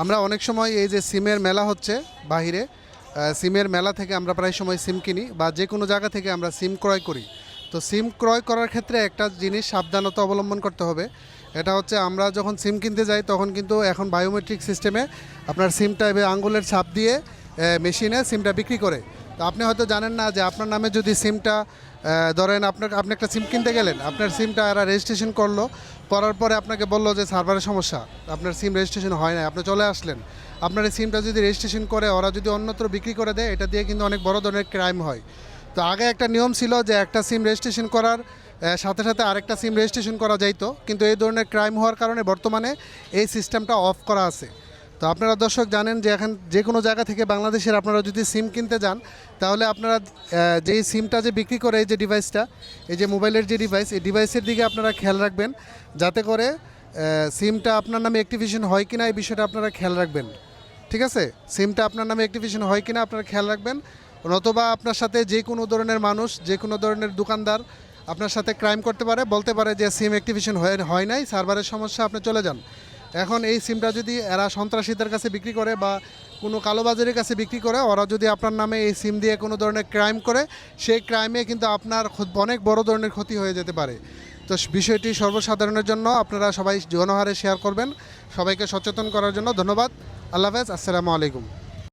আমরা অনেক সময় এই যে সিমের মেলা হচ্ছে বাহিরে সিমের মেলা থেকে আমরা প্রায় সময় সিম কিনি বা যে কোনো জায়গা থেকে আমরা সিম ক্রয় করি। তো সিম ক্রয় করার ক্ষেত্রে একটা জিনিস সাবধানতা অবলম্বন করতে হবে। এটা হচ্ছে আমরা যখন সিম কিনতে যাই তখন কিন্তু এখন বায়োমেট্রিক সিস্টেমে আপনার সিমটা আঙুলের আঙ্গুলের ছাপ দিয়ে মেশিনে সিমটা বিক্রি করে। তো আপনি হয়তো জানেন না যে আপনার নামে যদি সিমটা ধরেন আপনার, আপনি একটা সিম কিনতে গেলেন, আপনার সিমটা এরা রেজিস্ট্রেশন করল, করার পরে আপনাকে বলল যে সার্ভারের সমস্যা, আপনার সিম রেজিস্ট্রেশন হয় না আপনি চলে আসলেন। আপনার এই সিমটা যদি রেজিস্ট্রেশন করে, ওরা যদি অন্যত্র বিক্রি করে দেয়, এটা দিয়ে কিন্তু অনেক বড় ধরনের ক্রাইম হয়। তো আগে একটা নিয়ম ছিল যে একটা সিম রেজিস্ট্রেশন করার সাথে সাথে আরেকটা সিম রেজিস্ট্রেশন করা যাইতো, কিন্তু এই ধরনের ক্রাইম হওয়ার কারণে বর্তমানে এই সিস্টেমটা অফ করা আছে। তো আপনারা দর্শক জানেন যে এখন যে কোনো জায়গা থেকে বাংলাদেশের আপনারা যদি সিম কিনতে যান, তাহলে আপনারা যেই সিমটা যে বিক্রি করে এই যে ডিভাইসটা এই যে মোবাইলের যে ডিভাইস এই ডিভাইসের দিকে আপনারা খেয়াল রাখবেন যাতে করে সিমটা আপনার নামে অ্যাক্টিভেশন হয় কি না এই বিষয়টা আপনারা খেয়াল রাখবেন। ঠিক আছে? সিমটা আপনার নামে অ্যাক্টিভেশন হয় কি না আপনারা খেয়াল রাখবেন। নতুবা আপনার সাথে যে কোনো ধরনের মানুষ, যে কোনো ধরনের দোকানদার আপনার সাথে ক্রাইম করতে পারে, বলতে পারে যে সিম অ্যাক্টিভেশন হয়ে, হয় নাই, সার্ভারের সমস্যা আপনি চলে যান। এখন এই সিমটা যদি এরা সন্ত্রাসীদের কাছে বিক্রি করে বা কোনো কালোবাজারের কাছে বিক্রি করে, ওরা যদি আপনার নামে এই সিম দিয়ে কোনো ধরনের ক্রাইম করে, সেই ক্রাইমে কিন্তু আপনার অনেক বড় ধরনের ক্ষতি হয়ে যেতে পারে। তো বিষয়টি সর্বসাধারণের জন্য আপনারা সবাই জনহারে শেয়ার করবেন। সবাইকে সচেতন করার জন্য ধন্যবাদ। আল্লাহ হাফেজ। আসসালামু আলাইকুম।